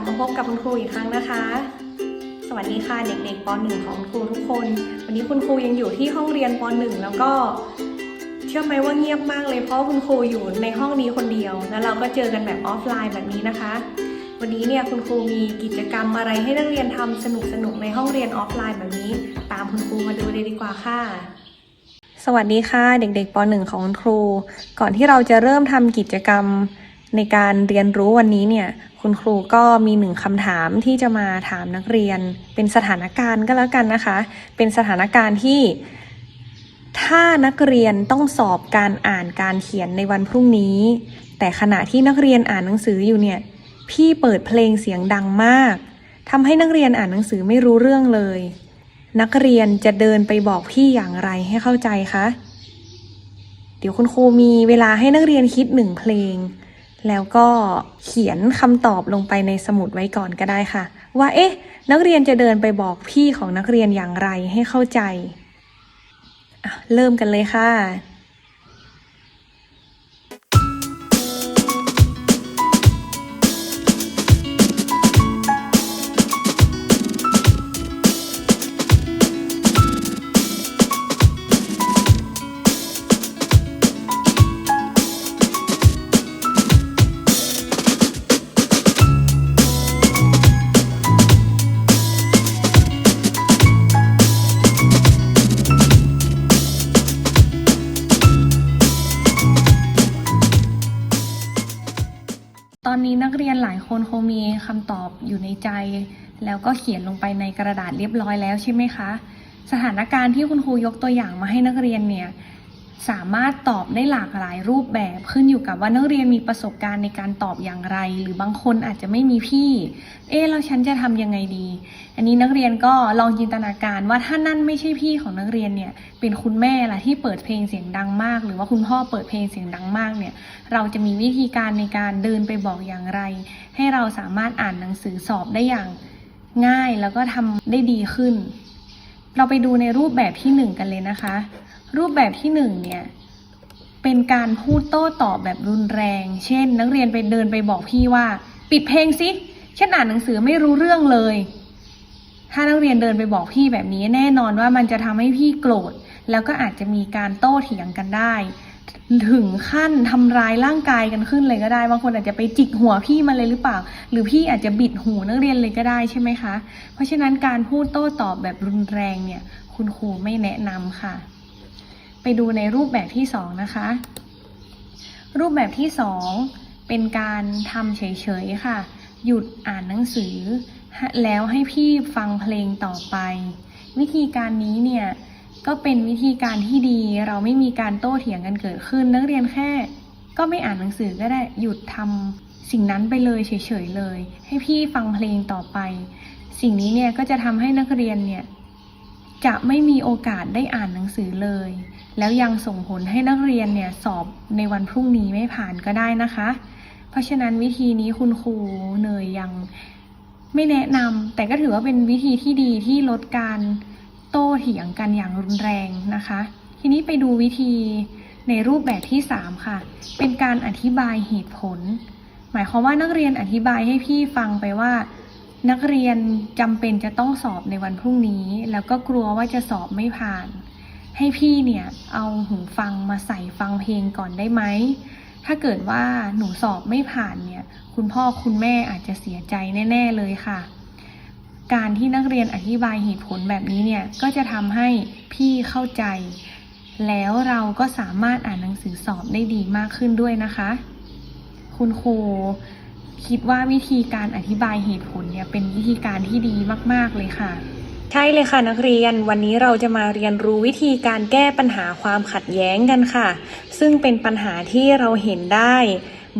บมาพบกับคุณครูอีกครั้งนะคะ สวัสดีค่ะเด็กๆป .1 ของคุณครูทุกคน วันนี้คุณครูยังอยู่ที่ห้องเรียนป .1 แล้วก็เชื่อไหมว่าเงียบมากเลยเพราะคุณครูอยู่ในห้องนี้คนเดียว แล้วเราก็เจอกันแบบออฟไลน์แบบนี้นะคะ วันนี้เนี่ยคุณครูมีกิจกรรมอะไรให้นักเรียนทำสนุกๆในห้องเรียนออฟไลน์แบบนี้ ตามคุณครูมาดูเลยดีกว่าค่ะสวัสดีค่ะ เด็กๆป .1 ของคุณครู ก่อนที่เราจะเริ่มทำกิจกรรม ในการเรียนรู้วันนี้เนี่ยคุณครูก็มีหนึ่งคำถามที่จะมาถามนักเรียน เป็นสถานการณ์ก็แล้วกันนะคะ เป็นสถานการณ์ที่ ถ้านักเรียนต้องสอบการอ่านการเขียนในวันพรุ่งนี้ แต่ขณะที่นักเรียนอ่านหนังสืออยู่เนี่ยพี่เปิดเพลงเสียงดังมากทำให้นักเรียนอ่านหนังสือไม่รู้เรื่องเลย นักเรียนจะเดินไปบอกพี่อย่างไรให้เข้าใจคะเดี๋ยวคุณครูมีเวลาให้นักเรียนคิดหนึ่งเพลง แล้วก็เขียนคำตอบลงไปในสมุดไว้ก่อนก็ได้ค่ะ ว่าเอ๊ะ นักเรียนจะเดินไปบอกพี่ของนักเรียนอย่างไรให้เข้าใจ เริ่มกันเลยค่ะ เรียนหลายคนคงมีคำตอบอยู่ในใจ แล้วก็เขียนลงไปในกระดาษเรียบร้อยแล้วใช่ไหมคะ สถานการณ์ที่คุณครูยกตัวอย่างมาให้นักเรียนเนี่ย สามารถตอบได้หลากหลายรูปแบบขึ้นอยู่กับว่านักเรียนมีประสบการณ์ในการตอบอย่างไร หรือบางคนอาจจะไม่มีพี่ เอ๊แล้วฉันจะทำยังไงดี อันนี้นักเรียนก็ลองจินตนาการว่าถ้านั่นไม่ใช่พี่ของนักเรียนเนี่ยเป็นคุณแม่ล่ะที่เปิดเพลงเสียงดังมาก หรือว่าคุณพ่อเปิดเพลงเสียงดังมากเนี่ยเราจะมีวิธีการในการเดินไปบอกอย่างไร ให้เราสามารถอ่านหนังสือสอบได้อย่างง่ายแล้วก็ทำได้ดีขึ้น เราไปดูในรูปแบบที่หนึ่งกันเลยนะคะ รูปแบบที่หนึ่งเนี่ยเป็นการพูดโต้ตอบแบบรุนแรง เช่น นักเรียนไปเดินไปบอกพี่ว่า ปิดเพลงสิฉันอ่านหนังสือไม่รู้เรื่องเลย ถ้านักเรียนเดินไปบอกพี่แบบนี้แน่นอนว่ามันจะทำให้พี่โกรธ แล้วก็อาจจะมีการโต้เถียงกันได้ ถึงขั้นทำร้ายร่างกายกันขึ้นเลยก็ได้ บางคนอาจจะไปจิกหัวพี่มาเลยหรือเปล่า หรือพี่อาจจะบิดหูนักเรียนเลยก็ได้ใช่ไหมคะ เพราะฉะนั้นการพูดโต้ตอบแบบรุนแรงเนี่ย คุณครูไม่แนะนำค่ะ ไปดูในรูปแบบที่สองนะคะ รูปแบบที่สองเป็นการทำเฉยๆค่ะ หยุดอ่านหนังสือ แล้วให้พี่ฟังเพลงต่อไป วิธีการนี้เนี่ยก็เป็นวิธีการที่ดีเราไม่มีการโต้เถียงกันเกิดขึ้น นักเรียนแค่ ก็ไม่อ่านหนังสือก็ได้หยุดทำสิ่งนั้นไปเลยเฉยๆเลย ให้พี่ฟังเพลงต่อไป สิ่งนี้เนี่ยก็จะทำให้นักเรียนเนี่ย จะไม่มีโอกาสได้อ่านหนังสือเลย แล้วยังส่งผลให้นักเรียนเนี่ยสอบในวันพรุ่งนี้ไม่ผ่านก็ได้นะคะ เพราะฉะนั้นวิธีนี้คุณครูเนยยังไม่แนะนำแต่ก็ถือว่าเป็นวิธีที่ดีที่ลดการโต้เถียงกันอย่างรุนแรงนะคะ ทีนี้ไปดูวิธีในรูปแบบที่ 3 ค่ะ เป็นการอธิบายเหตุผล หมายความว่านักเรียนอธิบายให้พี่ฟังไปว่า นักเรียนจำเป็นจะต้องสอบในวันพรุ่งนี้ แล้วก็กลัวว่าจะสอบไม่ผ่าน ให้พี่เนี่ยเอาหูฟังมาใส่ฟังเพลงก่อนได้ไหม ถ้าเกิดว่าหนูสอบไม่ผ่านเนี่ย คุณพ่อคุณแม่อาจจะเสียใจแน่ ๆเลยค่ะ การที่นักเรียนอธิบายเหตุผลแบบนี้เนี่ยก็จะทำให้พี่เข้าใจ แล้วเราก็สามารถอ่านหนังสือสอบได้ดีมากขึ้นด้วยนะคะ คุณครู คิดว่าวิธีการอธิบายเหตุผลเนี่ยเป็นวิธีการที่ดีมาก ๆ เลยค่ะ ใช่เลยค่ะนักเรียน วันนี้เราจะมาเรียนรู้วิธีการแก้ปัญหาความขัดแย้งกันค่ะ ซึ่งเป็นปัญหาที่เราเห็นได้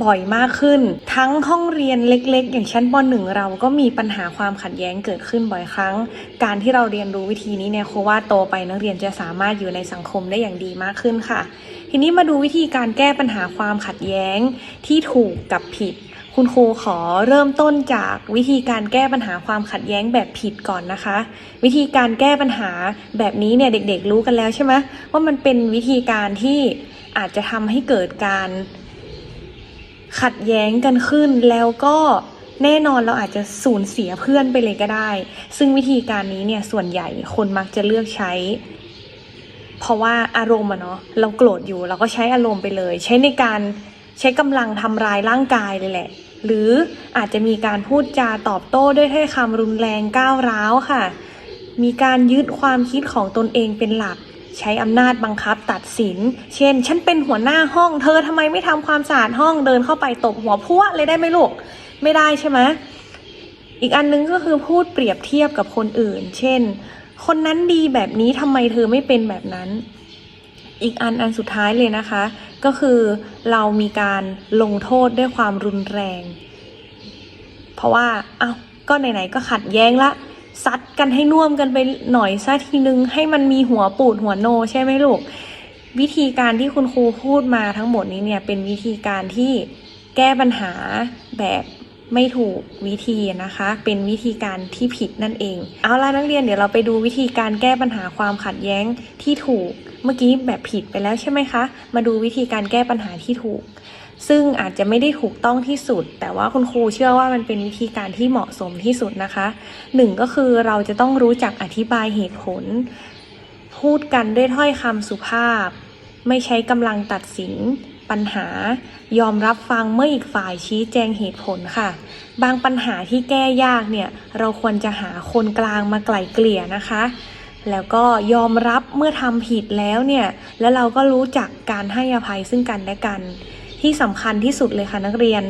บ่อยมากขึ้น ทั้งห้องเรียนเล็ก ๆ อย่างชั้นป .1 เราก็มีปัญหาความขัดแย้งเกิดขึ้นบ่อยครั้ง การที่เราเรียนรู้วิธีนี้เนี่ยครูว่าโตไปนักเรียนจะสามารถอยู่ในสังคมได้อย่างดีมากขึ้นค่ะ ทีนี้มาดูวิธีการแก้ปัญหาความขัดแย้งที่ถูกกับผิด คุณครูขอเริ่มต้นจากวิธีการแก้ปัญหาความขัดแย้งแบบผิดก่อนนะคะ วิธีการแก้ปัญหาแบบนี้เนี่ยเด็กๆ รู้กันแล้วใช่ไหมว่ามันเป็นวิธีการที่อาจจะทำให้เกิดการ ขัดแย้งกันขึ้นแล้วก็แน่นอนเราอาจจะสูญเสียเพื่อนไปเลยก็ได้ ซึ่งวิธีการนี้เนี่ยส่วนใหญ่คนมักจะเลือกใช้ เพราะว่าอารมณ์อะเนาะเราโกรธอยู่เราก็ใช้อารมณ์ไปเลย ใช้ในการ ใช้กำลังทำร้ายร่างกายเลยแหละ หรืออาจจะมีการพูดจาตอบโต้ด้วยถ้อยคำรุนแรงก้าวร้าวค่ะ มีการยึดความคิดของตนเองเป็นหลัก ใช้อำนาจบังคับตัดสิน เช่น ฉันเป็นหัวหน้าห้อง เธอทำไมไม่ทำความสะอาดห้องเดินเข้าไปตบหัวพัวเลยได้ไหมลูก ไม่ได้ใช่ไหมอีกอันนึงก็คือพูดเปรียบเทียบกับคนอื่น เช่น คนนั้นดีแบบนี้ทำไมเธอไม่เป็นแบบนั้น อีกอันอันสุดท้ายเลยนะคะ ก็คือเรามีการลงโทษด้วยความรุนแรง เพราะว่าเอา้าก็ไหนๆก็ขัดแย้งละซัดกันให้น่วมกันไปหน่อยซะทีนึง ให้มันมีหัวปูดหัวโนใช่ไหมลูก วิธีการที่คุณครูพูดมาทั้งหมดนี้เนี่ยเป็นวิธีการที่แก้ปัญหาแบบ ไม่ถูกวิธีนะคะ เป็นวิธีการที่ผิดนั่นเอง เอาล่ะนักเรียนเดี๋ยวเราไปดูวิธีการแก้ปัญหาความขัดแย้งที่ถูก เมื่อกี้แบบผิดไปแล้วใช่ไหมคะ มาดูวิธีการแก้ปัญหาที่ถูก ซึ่งอาจจะไม่ได้ถูกต้องที่สุด แต่ว่าคุณครูเชื่อว่ามันเป็นวิธีการที่เหมาะสมที่สุดนะคะหนึ่งก็คือเราจะต้องรู้จักอธิบายเหตุผล พูดกันด้วยถ้อยคำสุภาพ ไม่ใช้กำลังตัดสิน ปัญหา ยอมรับฟังเมื่ออีกฝ่ายชี้แจงเหตุผลค่ะ บางปัญหาที่แก้ยากเนี่ยเราควรจะหาคนกลางมาไกล่เกลี่ยนะคะ แล้วก็ยอมรับเมื่อทำผิดแล้วเนี่ยแล้วเราก็รู้จักการให้อภัยซึ่งกันและกัน ที่สำคัญที่สุดเลยค่ะนักเรียน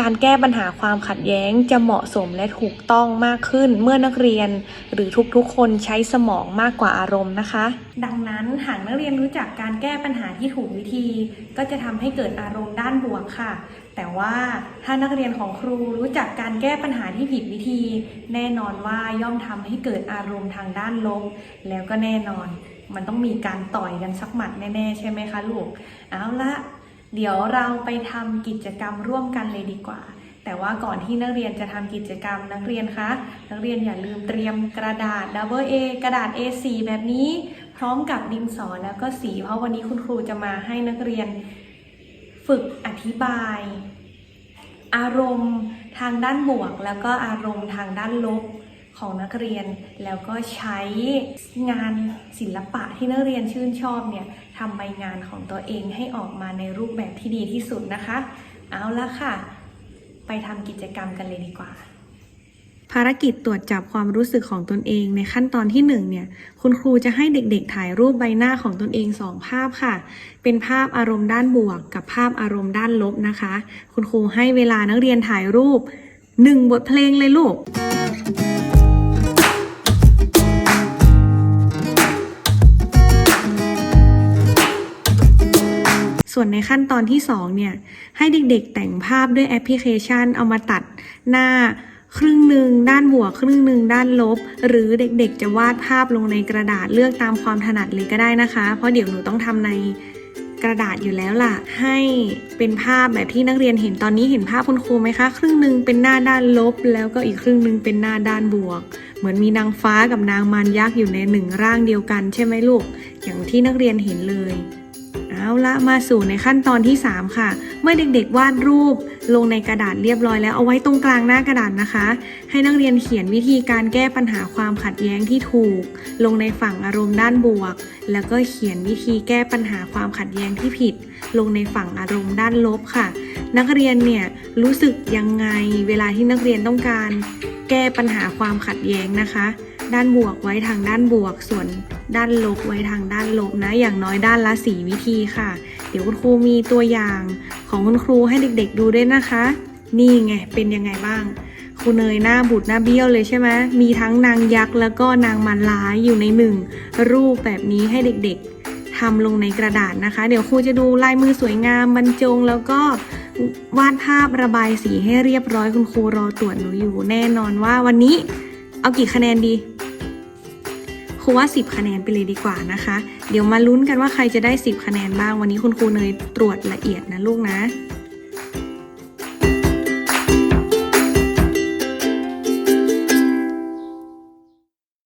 การแก้ปัญหาความขัดแย้งจะเหมาะสมและถูกต้องมากขึ้นเมื่อนักเรียน หรือทุกๆ คนใช้สมองมากกว่าอารมณ์นะคะ ดังนั้นหากนักเรียนรู้จักการแก้ปัญหาที่ถูกวิธี ก็จะทำให้เกิดอารมณ์ด้านบวกค่ะ แต่ว่าถ้านักเรียนของครูรู้จักการแก้ปัญหาที่ผิดวิธี แน่นอนว่าย่อมทำให้เกิดอารมณ์ทางด้านลบแล้วก็แน่นอน มันต้องมีการต่อยกันสักหมัดแน่ๆใช่ไหมคะลูกเอาละ เดี๋ยวเราไปทำกิจกรรมร่วมกันเลยดีกว่า แต่ว่าก่อนที่นักเรียนจะทำกิจกรรมนักเรียนคะ นักเรียนอย่าลืมเตรียมกระดาษ Double A กระดาษ A4 แบบนี้ พร้อมกับดินสอแล้วก็สี เพราะวันนี้คุณครูจะมาให้นักเรียนฝึกอธิบาย อารมณ์ทางด้านบวก แล้วก็อารมณ์ทางด้านลบ ของนักเรียนแล้วก็ใช้งานศิลปะที่นักเรียนชื่นชอบเนี่ยทำใบงานของตัวเองให้ออกมาในรูปแบบที่ดีที่สุดนะคะ เอาละค่ะ ไปทำกิจกรรมกันเลยดีกว่า ภารกิจตรวจจับความรู้สึกของตนเองในขั้นตอนที่1เนี่ยคุณครูจะให้เด็กๆ ถ่ายรูปใบหน้าของตนเอง2ภาพค่ะ เป็นภาพอารมณ์ด้านบวก กับภาพอารมณ์ด้านลบนะคะ คุณครูให้เวลานักเรียนถ่ายรูป 1 บทเพลงเลยลูก ส่วนในขั้นตอนที่ 2 เนี่ย ให้เด็กๆแต่งภาพด้วยแอปพลิเคชัน เอามาตัดหน้าครึ่งหนึ่งด้านบวกครึ่งหนึ่งด้านลบ หรือเด็กๆ จะวาดภาพลงในกระดาษเลือกตามความถนัดเลยก็ได้นะคะ เพราะเดี๋ยวหนูต้องทำในกระดาษอยู่แล้วล่ะ ให้เป็นภาพแบบที่นักเรียนเห็นตอนนี้เห็นภาพคุณครูไหมคะ ครึ่งหนึ่งเป็นหน้าด้านลบ แล้วก็อีกครึ่งหนึ่งเป็นหน้าด้านบวก เหมือนมีนางฟ้ากับนางมารยักษ์อยู่ในหนึ่งร่างเดียวกันใช่ไหมลูก อย่างที่นักเรียนเห็นเลย ละมาสู่ในขั้นตอนที่ 3 ค่ะ เมื่อเด็กๆ วาดรูปลงในกระดาษเรียบร้อยแล้วเอาไว้ตรงกลางหน้ากระดาษนะคะ ให้นักเรียนเขียนวิธีการแก้ปัญหาความขัดแย้งที่ถูก ลงในฝั่งอารมณ์ด้านบวก แล้วก็เขียนวิธีแก้ปัญหาความขัดแย้งที่ผิด ลงในฝั่งอารมณ์ด้านลบค่ะ นักเรียนเนี่ยรู้สึกยังไงเวลาที่นักเรียนต้องการ แก้ปัญหาความขัดแย้งนะคะ ด้านบวกไว้ทางด้านบวกส่วน ด้านลบไว้ทางด้านลบนะ อย่างน้อยด้านละสีวิธีค่ะ เดี๋ยวคุณครูมีตัวอย่างของคุณครูให้เด็กๆดูด้วยนะคะ นี่ไงเป็นยังไงบ้างครูเนยหน้าบุดหน้าเบี้ยวเลยใช่ไหมมีทั้งนางยักษ์แล้วก็นางมันร้ายอยู่ในหนึ่งรูปแบบนี้ให้เด็กๆทำลงในกระดาษนะคะ เดี๋ยวครูจะดูลายมือสวยงามบรรจงแล้วก็วาดภาพระบายสีให้เรียบร้อยคุณครูรอตรวจหนูอยู่ แน่นอนว่าวันนี้ เอากี่คะแนนดี ครูว่า 10 คะแนนไปเลยดีกว่านะคะ เดี๋ยวมาลุ้นกันว่าใครจะได้ 10 คะแนนบ้างวันนี้คุณครูเนยตรวจละเอียดนะลูกนะ